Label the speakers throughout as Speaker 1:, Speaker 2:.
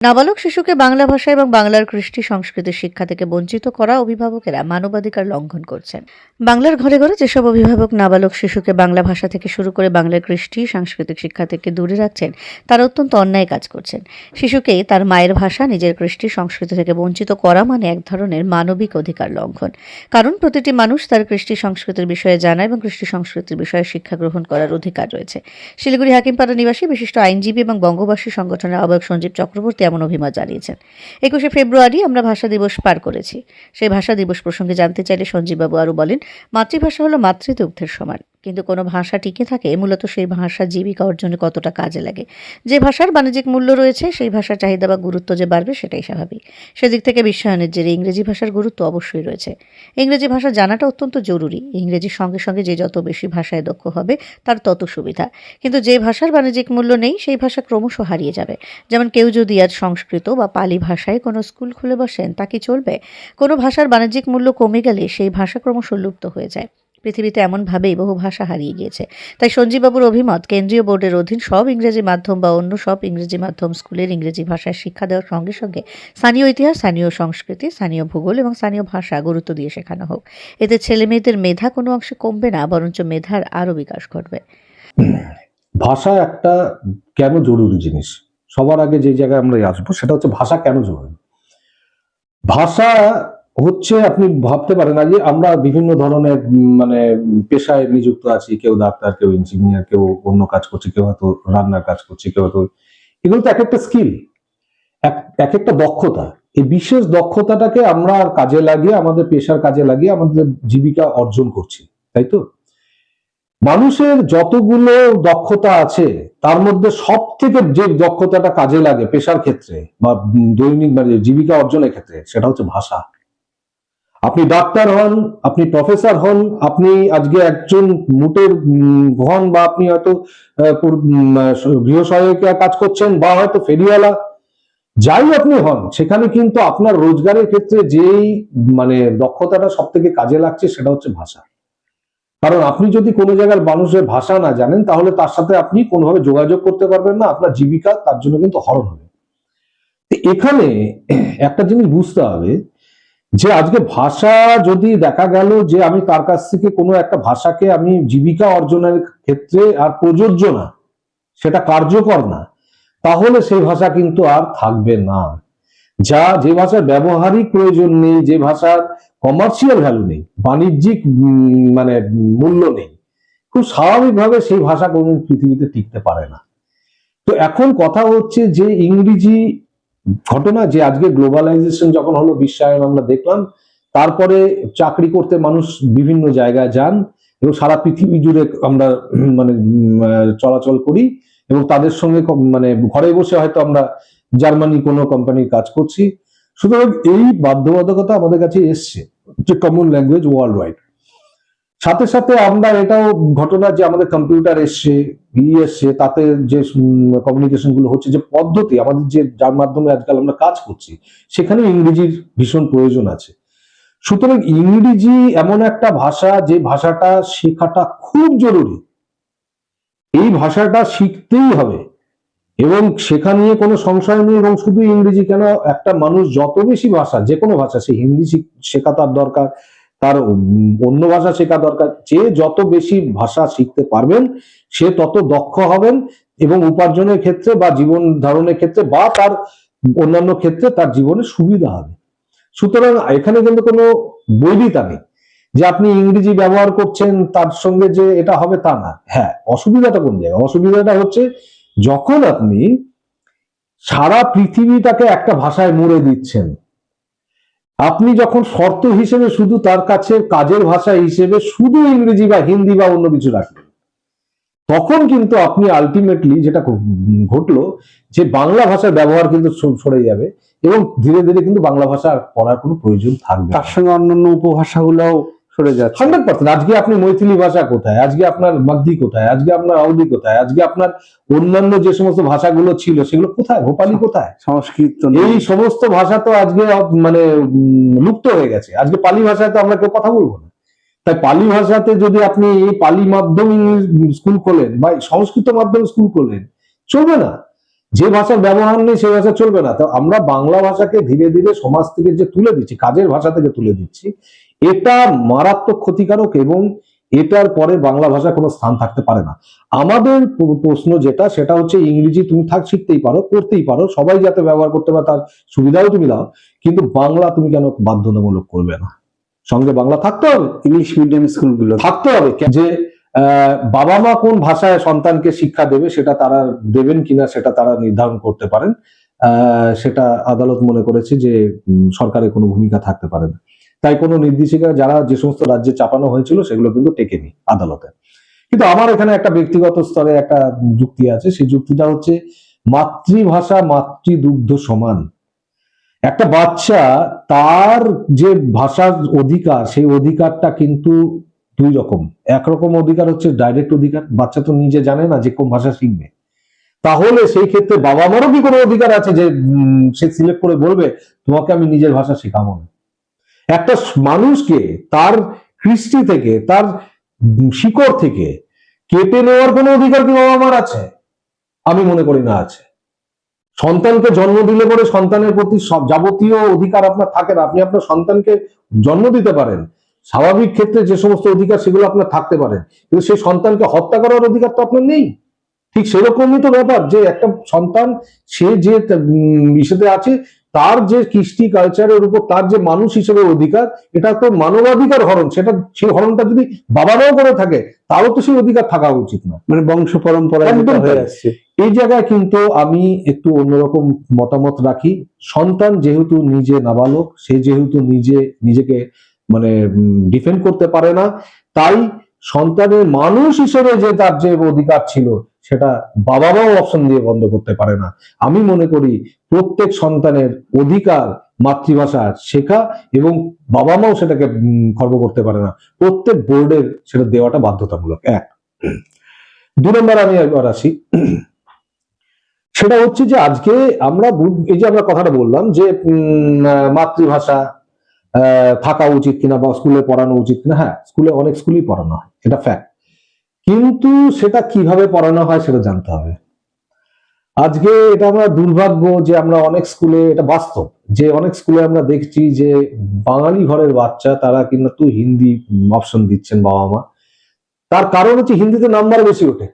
Speaker 1: নাবালক শিশুকে বাংলা ভাষা এবং বাংলার কৃষ্টি সংস্কৃতির শিক্ষা থেকে বঞ্চিত করা অভিভাবকেরা মানবাধিকার লঙ্ঘন করছেন। বাংলার ঘরে ঘরে যেসব অভিভাবক নাবালক শিশুকে বাংলা ভাষা থেকে শুরু করে বাংলার কৃষ্টি সাংস্কৃতিক শিক্ষা থেকে দূরে রাখছেন, তারা অত্যন্ত অন্যায় কাজ করছেন। শিশুকে তার মায়ের ভাষা, নিজের কৃষ্টি সংস্কৃতি থেকে বঞ্চিত করা মানে এক ধরনের মানবিক অধিকার লঙ্ঘন। কারণ প্রতিটি মানুষ তার কৃষ্টি সংস্কৃতির বিষয়ে জানা এবং কৃষ্টি সংস্কৃতির বিষয়ে শিক্ষা গ্রহণ করার অধিকার রয়েছে। শিলিগুড়ি হাকিমপাড়া নিবাসী বিশিষ্ট আইনজীবী এবং বঙ্গবাসী সংগঠনের আহ্বায়ক সঞ্জীব চক্রবর্তী এমন অভিমত জানিয়েছেন। একুশে ফেব্রুয়ারি আমরা ভাষা দিবস পার করেছি। সেই ভাষা দিবস প্রসঙ্গে জানতে চাইলে সঞ্জীববাবু আরও বলেন, মাতৃভাষা হলো মাতৃদুগ্ধের সমান। কিন্তু কোনো ভাষা টিকে থাকে মূলত সেই ভাষা জীবিকা অর্জনে কতটা কাজে লাগে। যে ভাষার বাণিজ্যিক মূল্য রয়েছে, সেই ভাষার চাহিদা বা গুরুত্ব যে বাড়বে সেটাই স্বাভাবিক। সেদিক থেকে বিশ্বায়নের জেরে ইংরেজি ভাষার গুরুত্ব অবশ্যই রয়েছে। ইংরেজি ভাষা জানাটা অত্যন্ত জরুরি। ইংরেজির সঙ্গে সঙ্গে যে যত বেশি ভাষায় দক্ষ হবে, তার তত সুবিধা। কিন্তু যে ভাষার বাণিজ্যিক মূল্য নেই, সেই ভাষা ক্রমশ হারিয়ে যাবে। যেমন কেউ যদি আজ সংস্কৃত বা পালি ভাষায় কোনো স্কুল খুলে বসেন, তা কি চলবে? কোনো ভাষার বাণিজ্যিক মূল্য কমে গেলে সেই ভাষা ক্রমশ লুপ্ত হয়ে যায়। পৃথিবীতে এমনভাবেই বহু ভাষা হারিয়ে গিয়েছে। তাই সঞ্জীববাবুর অভিমত, কেন্দ্রীয় বোর্ডের অধীন সব ইংরেজি মাধ্যম বা অন্য সব ইংরেজি মাধ্যম স্কুলের ইংরেজি ভাষায় শিক্ষা দেওয়ার সঙ্গে সঙ্গে স্থানীয় ইতিহাস, স্থানীয় সংস্কৃতি, স্থানীয় ভূগোল এবং স্থানীয় ভাষা গুরুত্ব দিয়ে শেখানো হোক। এতে ছেলে মেয়েদের মেধা কোনো অংশে কমবে না, বরঞ্চ মেধার আরও বিকাশ ঘটবে।
Speaker 2: ভাষা একটা কেন জরুরি জিনিস? সবার আগে যে জায়গায় আমরা আসব সেটা হচ্ছে ভাষা কেন জরুরি? ভাষা হচ্ছে, আপনি ভাবতে পারেন আজ আমরা বিভিন্ন ধরনের মানে পেশায় নিযুক্ত আছি, কেউ ডাক্তার, কেউ ইঞ্জিনিয়ার কেউ অন্য কাজ করছে, কেউ হয়তো রান্নার কাজ করছে, কেউ হয়তো এগুলো তো এক একটা স্কিল এক একটা দক্ষতা। এই বিশেষ দক্ষতাটাকে আমরা কাজে লাগিয়ে, আমাদের পেশার কাজে লাগিয়ে আমাদের জীবিকা অর্জন করছি, তাই তো? মানুষের যতগুলো দক্ষতা আছে, তার মধ্যে সব থেকে যে দক্ষতাটা কাজে লাগে পেশার ক্ষেত্রে বা দৈনিক মানে জীবিকা অর্জনের ক্ষেত্রে, সেটা হচ্ছে ভাষা। আপনি ডাক্তার হন আপনি প্রফেসর হন আপনি আজকে একজন মুটের হন বা আপনি হয়তো আহ, পুর- উম, গৃহ সহায়িকা কাজ করছেন বা হয়তো ফেরিওয়ালা। যাই আপনি হন সেখানে কিন্তু আপনার রোজগারের ক্ষেত্রে যেই মানে দক্ষতাটা সব থেকে কাজে লাগছে সেটা হচ্ছে ভাষা। কারণ আপনি যদি কোনো জায়গার মানুষের ভাষা না জানেন তাহলে তার সাথে আপনি কোনোভাবে যোগাযোগ করতে পারবেন না আপনার জীবিকা তার জন্য কিন্তু হরণ হবে। এখানে একটা জিনিস বুঝতে হবে যে আজকে ভাষা যদি দেখা গেল যে আমি তার কাছ থেকে কোনো একটা ভাষাকে আমি জীবিকা অর্জনের ক্ষেত্রে আর প্রযোজ্য না, সেটা কার্যকর না, তাহলে সেই ভাষা কিন্তু আর থাকবে না। যা যে ভাষার ব্যবহারিক প্রয়োজন নেই, যে ভাষার কমার্শিয়াল ভ্যালু নেই, বাণিজ্যিক মানে মূল্য নেই, খুব স্বাভাবিকভাবে সেই ভাষা কোনদিন পৃথিবীতে টিকতে পারে না। তো এখন কথা হচ্ছে যে ইংরেজি ঘটনা যে আজকে গ্লোবালাইজেশন যখন হলো, বিশ্বায়ন আমরা দেখলাম, তারপরে চাকরি করতে মানুষ বিভিন্ন জায়গায় যান এবং সারা পৃথিবী জুড়ে আমরা মানে চলাচল করি এবং তাদের সঙ্গে মানে ঘরে বসে হয়তো আমরা জার্মানি কোনো কোম্পানির কাজ করছি। সুতরাং এই বাধ্যবাধকতা আমাদের কাছে এসছে, যে কমন ল্যাঙ্গুয়েজ ওয়ার্ল্ড ওয়াইড সাথে সাথে আমরা এটাও ঘটনা যে আমাদের কম্পিউটার এসছে ই এসছে, তাতে যে কমিউনিকেশনগুলো হচ্ছে, যে পদ্ধতি, আমাদের যে যার মাধ্যমে আজকাল আমরা কাজ করছি, সেখানে ইংরেজির ভীষণ প্রয়োজন আছে। সুতরাং ইংরেজি এমন একটা ভাষা, যে ভাষাটা শেখাটা খুব জরুরি। এই ভাষাটা শিখতেই হবে। এবং শেখা নিয়ে কোনো সংশয় নেই, এবং শুধু ইংরেজি কেন, একটা মানুষ যত বেশি ভাষা যে কোনো ভাষা, সে হিন্দি শেখা তার দরকার। তার অন্য ভাষা শেখা দরকার। যে যত বেশি ভাষা শিখতে পারবেন, সে তত দক্ষ হবেন এবং উপার্জনের ক্ষেত্রে বা জীবন ধারণের ক্ষেত্রে বা তার অন্যান্য ক্ষেত্রে তার জীবনে সুবিধা হবে। সুতরাং এখানে কিন্তু কোনো বৈরিতা নেই যে আপনি ইংরেজি ব্যবহার করছেন, তার সঙ্গে যে এটা হবে তা না। হ্যাঁ অসুবিধাটা কোন জায়গায়? অসুবিধাটা হচ্ছে যখন আপনি সারা পৃথিবীটাকে একটা ভাষায় মুড়ে দিচ্ছেন আপনি যখন শর্ত হিসেবে শুধু তার কাছে কাজের ভাষা হিসেবে শুধু ইংরেজি বা হিন্দি বা অন্য কিছু রাখবেন, তখন কিন্তু আপনি আলটিমেটলি যেটা ঘটলো যে বাংলা ভাষার ব্যবহার কিন্তু সরে যাবে এবং ধীরে ধীরে কিন্তু বাংলা ভাষা পড়ার কোনো প্রয়োজন থাকবে
Speaker 3: তার সঙ্গে অন্যান্য উপভাষাগুলোও সরে যাচ্ছে।
Speaker 2: হান্ড্রেড পার্সেন্ট আজকে আপনি মৈথিলি ভাষা কোথায়? আজকে আপনার মাগধি কোথায়? আজকে আপনার আউদি কোথায়? আজকে আপনার অন্যান্য যে সমস্ত ভাষাগুলো ছিল সেগুলো কোথায়? ভোপালি কোথায়?
Speaker 3: সংস্কৃত
Speaker 2: এই সমস্ত ভাষা তো আজকে মানে লুপ্ত হয়ে গেছে। আজকে পালি ভাষায় তো আমরা কেউ কথা বলব না। তাই পালি ভাষাতে যদি আপনি পালি মাধ্যম স্কুল খোলেন বা সংস্কৃত মাধ্যম স্কুল খোলেন চলবে না। যে ভাষার ব্যবহার নেই সেই ভাষা চলবে না। তো আমরা বাংলা ভাষাকে ধীরে ধীরে সমাজ থেকে যে তুলে দিচ্ছি কাজের ভাষা থেকে তুলে দিচ্ছি এটা মারাত্মক ক্ষতিকারক এবং এটার পরে বাংলা ভাষা কোনো স্থান থাকতে পারে না। আমাদের প্রশ্ন যেটা সেটা হচ্ছে ইংরেজি তুমি থাক শিখতেই পারো করতেই পারো সবাই যাতে ব্যবহার করতে পারে তার সুবিধাও তুমি দাও কিন্তু বাংলা তুমি কেন বাধ্যতামূলক করবে না? সঙ্গে বাংলা থাকতে হবে।
Speaker 3: ইংলিশ মিডিয়াম স্কুলগুলো
Speaker 2: থাকতে হবে। যে বাবা মা কোন ভাষায় সন্তানকে শিক্ষা দেবে সেটা তারা দেবেন কিনা সেটা তারা নির্ধারণ করতে পারেন। সেটা আদালত মনে করেছে যে সরকারের কোনো ভূমিকা থাকতে পারে না। তাই কোনো নির্দেশিকা যারা যে সমস্ত রাজ্যে চাপানো হয়েছিল সেগুলো কিন্তু টেকেনি আদালতে। কিন্তু আমার এখানে একটা ব্যক্তিগত স্তরে একটা যুক্তি আছে, সেই যুক্তিটা হচ্ছে মাতৃভাষা মাতৃদুগ্ধ সমান। একটা বাচ্চা তার যে ভাষার অধিকার, সেই অধিকারটা কিন্তু দুই রকম। একরকম অধিকার হচ্ছে ডাইরেক্ট অধিকার। বাচ্চা তো নিজে জানে না যে কোন ভাষা শিখবে। তাহলে সেই ক্ষেত্রে বাবা মারও কি কোনো অধিকার আছে যে সে সিলেক্ট করে বলবে, তোমাকে আমি নিজের ভাষা শেখাবো না। একটা মানুষকে তার কৃষ্টি থেকে, তার শিকড় থেকে কেটে নেওয়ার কোনো অধিকার কি বাবা মার আছে? আমি মনে করি না আছে। সন্তানকে জন্ম দিলে পরে সন্তানের প্রতি সব যাবতীয় অধিকার আপনার থাকে না। আপনি আপনার সন্তানকে জন্ম দিতে পারেন। স্বাভাবিক ক্ষেত্রে যে সমস্ত অধিকার সেগুলো আপনার থাকতে পারে কিন্তু সেই সন্তানকে হত্যা করার অধিকার তো আপনার নেই। ঠিক সেরকমই তো ব্যাপার যে একটা সন্তান সে যে ইসেতে আছে তার যে কৃষ্টি কালচারের উপর তার যে মানুষ হিসেবে অধিকার এটা তো মানবাধিকার হরণ। সেটা সেই হরণটা যদি বাবারাও করে থাকে তারও তো সেই অধিকার থাকা উচিত না
Speaker 3: মানে বংশ পরম্পরা
Speaker 2: একদম
Speaker 3: হয়ে।
Speaker 2: এই জায়গায় কিন্তু আমি একটু অন্যরকম মতামত রাখি। সন্তান যেহেতু নিজে নাবালক সে যেহেতু নিজে নিজেকে মানে ডিফেন্ড করতে পারে না। তাই সন্তানের মানুষ হিসেবে যে তার যে অধিকার ছিল, সেটা বাবা মাও অপশন দিয়ে বন্ধ করতে পারে না। আমি মনে করি প্রত্যেক সন্তানের অধিকার মাতৃভাষা শেখা এবং বাবা মাও সেটাকে খর্ব করতে পারে না। প্রত্যেক বোর্ডের সেটা দেওয়াটা বাধ্যতামূলক। এক। দু নম্বর আমি একবার আসি। সেটা হচ্ছে যে আজকে আমরা এই যে আমরা কথাটা বললাম যে মাতৃভাষা থাকা উচিত কিনা বা স্কুলে পড়ানো উচিত কিনা হ্যাঁ স্কুলে অনেক স্কুলেই পড়ানো হয়, এটা ফ্যাক্ট কিন্তু সেটা কীভাবে পড়ানো হয় সেটা জানতে হবে। আজকে এটা আমরা দুর্ভাগ্য যে আমরা অনেক স্কুলে এটা বাস্তব, যে অনেক স্কুলে আমরা দেখছি যে বাঙালি ঘরের বাচ্চা, তারা কিন্তু হিন্দি অপশন দিচ্ছেন বাবা মা। তার কারণ হচ্ছে হিন্দিতে নাম্বার বেশি ওঠে।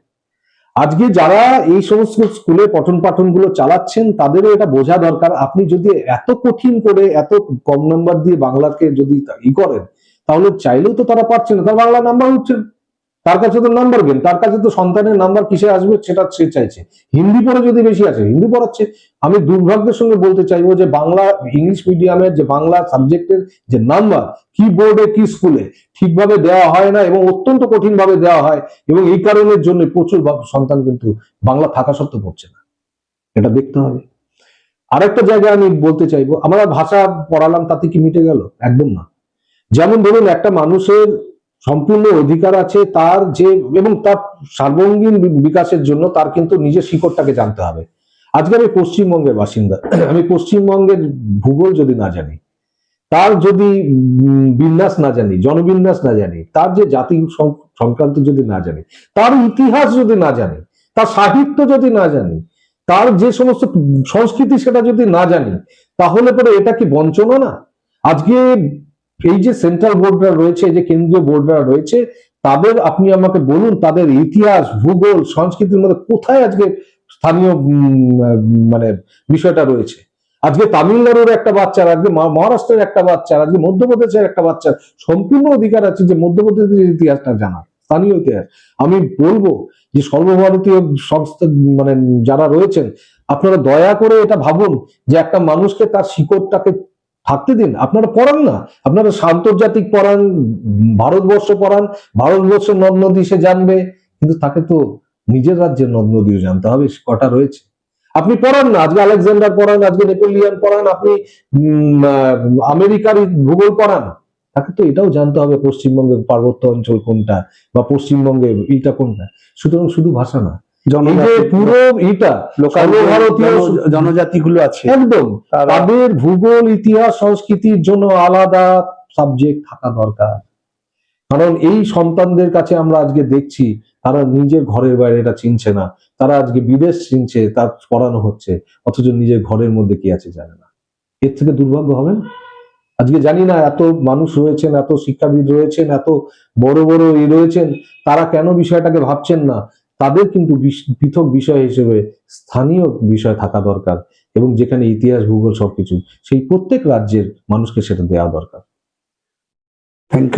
Speaker 2: আজকে যারা এই সমস্ত স্কুলে পঠন পাঠনগুলো চালাচ্ছেন, তাদেরও এটা বোঝা দরকার আপনি যদি এত কঠিন করে, এত কম নাম্বার দিয়ে বাংলাকে যদি ই করেন, তাহলে চাইলেও তো তারা পারছে না তার বাংলা নাম্বার উঠছে। তার কাছে তো নাম্বার গেম তার কাছে তো সন্তানের নাম্বার কিসে আসবে সেটা সে চাইছে। হিন্দি পড়ে যদি বেশি আছে হিন্দি পড়াচ্ছে। আমি দুর্ভাগ্যের সঙ্গে বলতে চাইব যে বাংলা, ইংলিশ মিডিয়ামের যে বাংলা সাবজেক্টের যে নাম্বার কি বোর্ডে কি স্কুলে ঠিকভাবে দেওয়া হয় না এবং অত্যন্ত কঠিন ভাবে দেওয়া হয় এবং এই কারণের জন্য প্রচুর সন্তান কিন্তু বাংলা থাকা সত্ত্বেও পড়ছে না। এটা দেখতে হবে। আরেকটা জায়গায় আমি বলতে চাইব, আমরা ভাষা পড়ালাম তাতে কি মিটে গেল? একদম না। যেমন ধরুন একটা মানুষের সম্পূর্ণ অধিকার আছে তার যে, এবং তার সার্বঙ্গীন বিকাশের জন্য তার কিন্তু নিজের শিকড়টাকে জানতে হবে। আজকে আমি পশ্চিমবঙ্গের বাসিন্দা, আমি পশ্চিমবঙ্গের ভূগোল যদি না জানি, তার যদি বিন্যাস না জানি, জনবিন্যাস না জানি, তার যে জাতি সংক্রান্ত যদি না জানি, তার ইতিহাস যদি না জানি, তার সাহিত্য যদি না জানি, তার যে সমস্ত সংস্কৃতি সেটা যদি না জানি, তাহলে পরে এটা কি বঞ্চনা না? আজকে এই যে সেন্ট্রাল বোর্ডরা রয়েছে যে কেন্দ্রীয় বোর্ডরা রয়েছে, তাদের আপনি আমাকে বলুন, তাদের ইতিহাস, ভূগোল, সংস্কৃতির মধ্যে কোথায় আজকে স্থানীয় মানে বিষয়টা রয়েছে? আজকে তামিলনাড়ুর একটা বাচ্চার আজকে মহারাষ্ট্রের একটা বাচ্চার আজকে মধ্যপ্রদেশের একটা বাচ্চার সম্পূর্ণ অধিকার আছে যে মধ্যপ্রদেশের ইতিহাসটা জানা স্থানীয় ইতিহাস। আমি বলব যে সর্বভারতীয় সংস্থা মানে যারা রয়েছেন, আপনারা দয়া করে এটা ভাবুন যে একটা মানুষকে তার শিকড়টাকে থাকতে দিন। আপনারা পড়ান না। আপনারা আন্তর্জাতিক পড়ান, ভারতবর্ষ পড়ান ভারতবর্ষের নদ নদী সে জানবে। কিন্তু তাকে তো নিজের রাজ্যের নদ নদীও জানতে হবে কটা রয়েছে। আপনি পড়ান না। আজকে আলেকজান্ডার পড়ান, আজকে নেপোলিয়ান পড়ান, আপনি আমেরিকার ভূগোল পড়ান। তাকে তো এটাও জানতে হবে, পশ্চিমবঙ্গের পার্বত্য অঞ্চল কোনটা বা পশ্চিমবঙ্গের এইটা কোনটা। সুতরাং শুধু ভাষা না পুরো ইটা
Speaker 3: লোকাল
Speaker 2: সর্বভারতীয়
Speaker 3: জনজাতিগুলো আছে।
Speaker 2: একদম তাদের ভূগোল ইতিহাস সংস্কৃতির জন্য আলাদা সাবজেক্ট থাকা দরকার। কারণ এই সন্তানদের কাছে আমরা আজকে দেখছি তারা নিজের ঘরের বাইরে এটা চিনছে না। তারা আজকে বিদেশ চিনছে তার পড়ানো হচ্ছে অথচ নিজের ঘরের মধ্যে কি আছে জানে না। এর থেকে দুর্ভাগ্য হবে? না আজকে জানি না এত মানুষ রয়েছেন এত শিক্ষাবিদ রয়েছেন এত বড় বড় ই রয়েছেন তারা কেন বিষয়টাকে ভাবছেন না? তাদের কিন্তু পৃথক বিষয় হিসেবে স্থানীয় বিষয় থাকা দরকার এবং যেখানে ইতিহাস, ভূগোল সবকিছু, সেই প্রত্যেক রাজ্যের মানুষকে সেটা দেওয়া দরকার।
Speaker 3: Thank you